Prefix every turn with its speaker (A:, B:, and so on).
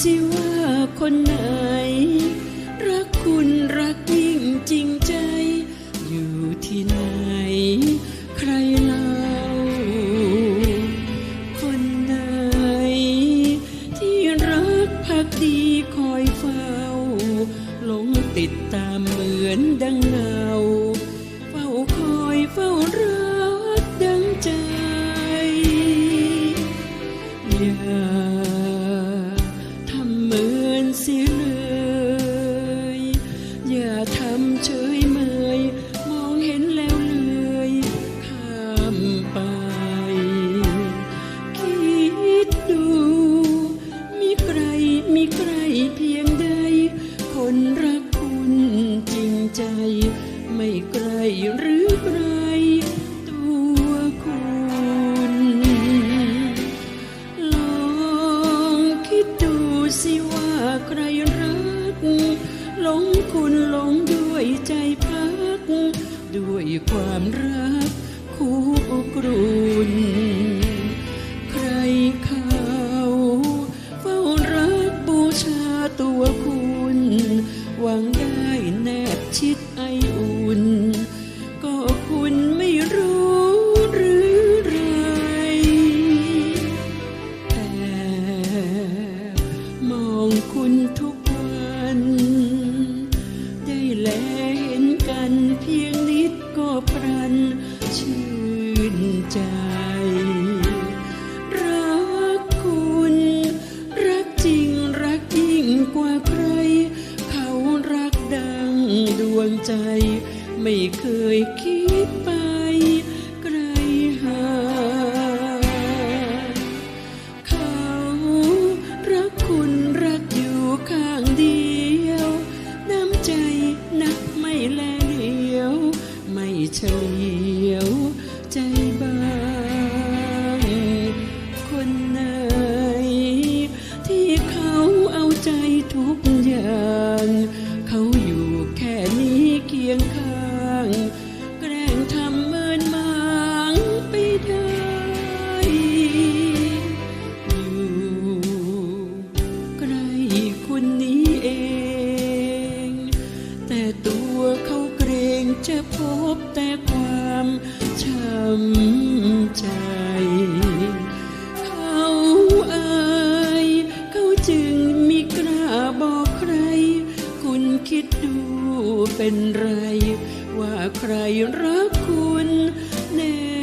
A: สิว่าคนไหน รักคุณรักยิ่งจริงใจ อยู่ที่ไหน ใครเล่าคนไหน ที่รักพักดีคอยเฝ้าหลงติดตามเหมือนดังเงา ใจไม่ไกลหรือไกลตัวคุณลองคิดดูสิว่าใครรักหลงคุณหลงด้วยใจพัก ด้วยความรักคู่กรุนใครเขาเฝ้ารักบูชาตัวคุณหวังได้ ใคร เขารักดังดวงใจ ไม่เคยคิดไปไกลหา เขารักคุณรักอยู่ข้างเดียว น้ำใจนักไม่แลเหลียว ไม่เฉลี คุณนี้เอง แต่ตัวเขาเกรงจะพบแต่ความช้ำใจ เขาอายเขาจึงมีกล้าบอกใคร คุณคิดดูเป็นไร ว่าใครรักคุณแน่